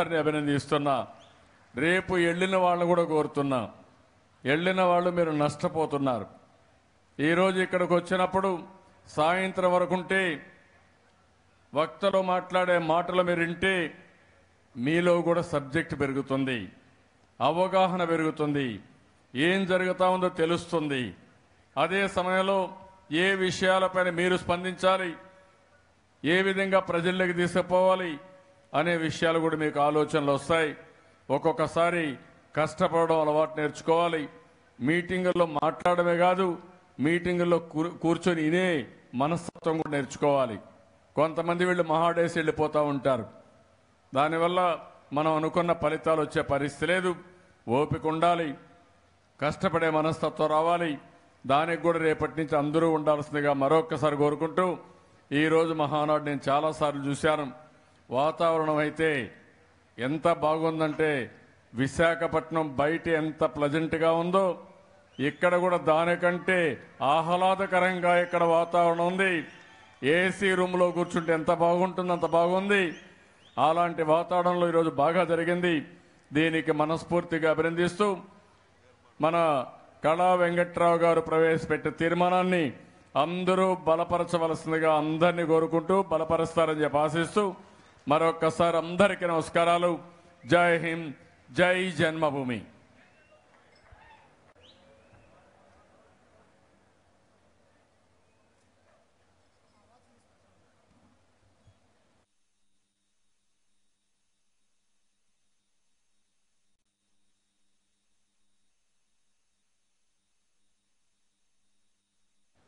అందరిని అభినందిస్తున్నా. రేపు వెళ్ళిన వాళ్ళు కూడా కోరుతున్నా. వెళ్ళిన వాళ్ళు మీరు నష్టపోతున్నారు. ఈరోజు ఇక్కడికి వచ్చినప్పుడు సాయంత్రం వరకు ఉంటే వక్తలు మాట్లాడే మాటలు మీరు వింటే మీలో కూడా సబ్జెక్ట్ పెరుగుతుంది. అవగాహన పెరుగుతుంది. ఏం జరుగుతూ ఉందో తెలుస్తుంది. అదే సమయంలో ఏ విషయాలపైన మీరు స్పందించాలి? ఏ విధంగా ప్రజల్లోకి తీసుకుపోవాలి? అనే విషయాలు కూడా మీకు ఆలోచనలు వస్తాయి. ఒక్కొక్కసారి కష్టపడడం అలవాటు నేర్చుకోవాలి. మీటింగుల్లో మాట్లాడమే కాదు మీటింగుల్లో కూర్చొని ఇనే మనస్తత్వం కూడా నేర్చుకోవాలి. కొంతమంది వీళ్ళు మహాడేసి వెళ్ళిపోతూ ఉంటారు. దానివల్ల మనం అనుకున్న ఫలితాలు వచ్చే పరిస్థితి లేదు. ఓపిక ఉండాలి. కష్టపడే మనస్తత్వం రావాలి. దానికి కూడా రేపటి నుంచి అందరూ ఉండాల్సిందిగా మరొక్కసారి కోరుకుంటూ ఈరోజు మహానాడు నేను చాలాసార్లు చూశాను. వాతావరణం అయితే ఎంత బాగుందంటే విశాఖపట్నం బయట ఎంత ప్లజెంట్గా ఉందో ఇక్కడ కూడా దానికంటే ఆహ్లాదకరంగా ఇక్కడ వాతావరణం ఉంది. ఏసీ రూమ్లో కూర్చుంటే ఎంత బాగుంటుంది అంత బాగుంది. అలాంటి వాతావరణంలో ఈరోజు బాగా జరిగింది. దీనికి మనస్ఫూర్తిగా అభినందిస్తూ మన కళా వెంకట్రావు గారు ప్రవేశపెట్టిన తీర్మానాన్ని అందరూ బలపరచవలసిందిగా అందరినీ కోరుకుంటూ బలపరుస్తారని చెప్పి ఆశిస్తూ మరొక్కసారి అందరికీ నమస్కారాలు. జై హింద్ జై జన్మభూమి.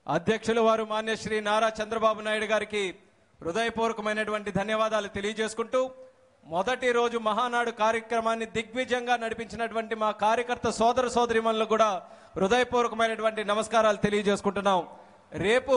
అధ్యక్షుల వారు మాన్య శ్రీ నారా చంద్రబాబు నాయుడు గారికి హృదయపూర్వకమైనటువంటి ధన్యవాదాలు తెలియజేసుకుంటూ మొదటి రోజు మహానాడు కార్యక్రమాన్ని దిగ్విజయంగా నడిపించినటువంటి మా కార్యకర్త సోదర సోదరిమణులు కూడా హృదయపూర్వకమైనటువంటి నమస్కారాలు తెలియజేసుకుంటున్నాం. రేపు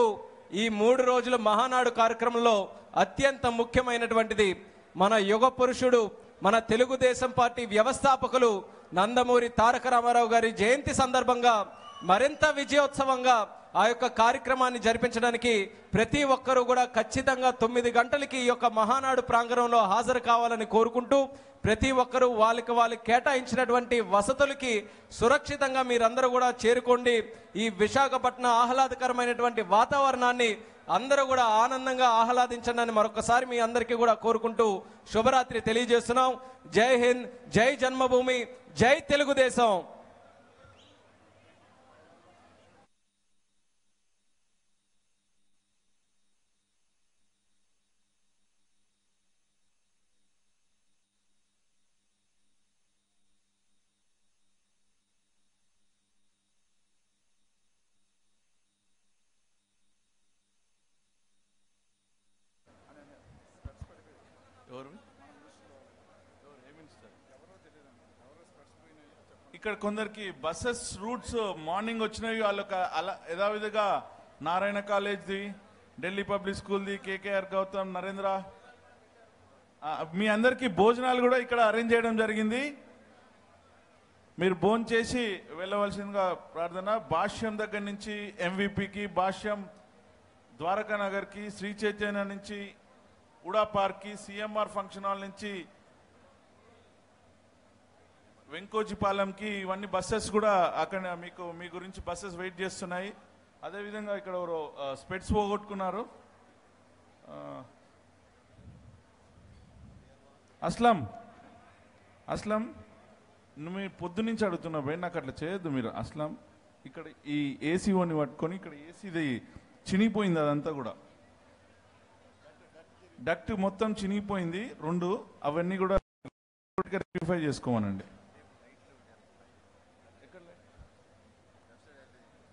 ఈ మూడు రోజుల మహానాడు కార్యక్రమంలో అత్యంత ముఖ్యమైనటువంటిది మన యుగ పురుషుడు మన తెలుగుదేశం పార్టీ వ్యవస్థాపకులు నందమూరి తారక రామారావు గారి జయంతి సందర్భంగా మరింత విజయోత్సవంగా ఆ యొక్క కార్యక్రమాన్ని జరిపించడానికి ప్రతి ఒక్కరూ కూడా ఖచ్చితంగా తొమ్మిది గంటలకి ఈ యొక్క మహానాడు ప్రాంగణంలో హాజరు కావాలని కోరుకుంటూ ప్రతి ఒక్కరూ వాళ్ళకి వాళ్ళు కేటాయించినటువంటి వసతులకి సురక్షితంగా మీరందరూ కూడా చేరుకోండి. ఈ విశాఖపట్నం ఆహ్లాదకరమైనటువంటి వాతావరణాన్ని అందరూ కూడా ఆనందంగా ఆహ్లాదించండి అని మరొకసారి మీ అందరికీ కూడా కోరుకుంటూ శుభరాత్రి తెలియజేస్తున్నాం. జై హింద్ జై జన్మభూమి జై తెలుగుదేశం. ఇక్కడ కొందరికి బస్సెస్ రూట్స్ మార్నింగ్ వచ్చినవి వాళ్ళకి అలా యథావిధిగా నారాయణ కాలేజ్ది ఢిల్లీ పబ్లిక్ స్కూల్ది కేకేఆర్ గౌతమ్ నరేంద్ర. మీ అందరికీ భోజనాలు కూడా ఇక్కడ అరేంజ్ చేయడం జరిగింది. మీరు భోజనం చేసి వెళ్ళవలసిందిగా ప్రార్థన. భాష్యం దగ్గర నుంచి ఎంవిపికి భాష్యం ద్వారకా నగర్కి శ్రీ చైతన్య నుంచి ఉడా పార్క్కి సిఎంఆర్ ఫంక్షన్ హాల్ నుంచి వెంకోజిపాలెంకి ఇవన్నీ బస్సెస్ కూడా అక్కడ మీకు మీ గురించి బస్సెస్ వెయిట్ చేస్తున్నాయి. అదేవిధంగా ఇక్కడ ఎవరో స్పెట్స్ పోగొట్టుకున్నారు. అస్లం అస్లం నువ్వు పొద్దు నుంచి అడుగుతున్నా పోయి నాకు అట్లా చేయొద్దు మీరు. అస్లం ఇక్కడ ఈ ఏసీ ఓని పట్టుకొని ఇక్కడ ఏసీది చినిగిపోయింది అదంతా కూడా. డక్ట్ మొత్తం చినిగిపోయింది. రెండు అవన్నీ కూడా రెక్టిఫై చేసుకోమనండి.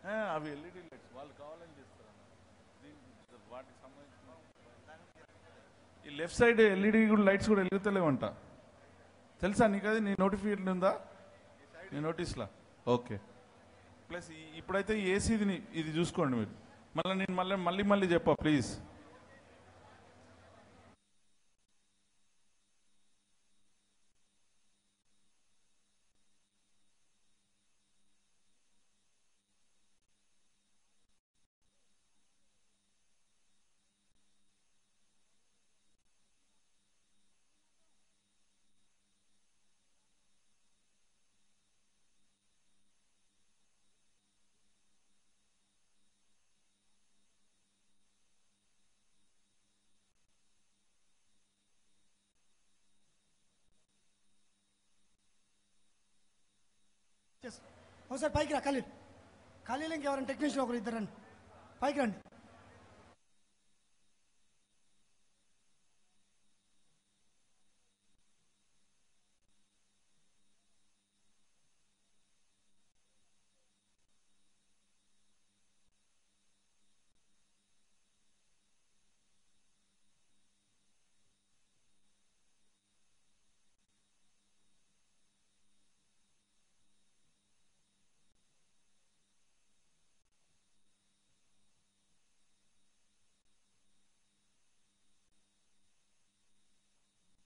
ఆ, అవి ఎల్ఈడి లైట్స్ వాళ్ళు కావాలని చేస్తారు వాటికి సంబంధించిన ఈ లెఫ్ట్ సైడ్ ఎల్ఈడి కూడా లైట్స్ కూడా వెలుగుతలేవంట. తెలుసా నీకు అది నీ నోటిఫికేషన్ ఉందా? నీ నోటీస్లా ఓకే. ప్లస్ ఇప్పుడైతే ఏసీది ఇది చూసుకోండి మీరు. మళ్ళీ నేను మళ్ళీ మళ్ళీ మళ్ళీ చెప్పా ప్లీజ్ చేస్తాం. ఒకసారి పైకి రా ఖలీల్. ఖలీల్ ఇంకెవరైనా టెక్నీషియన్ ఒకరు ఇద్దరండి పైకి రండి.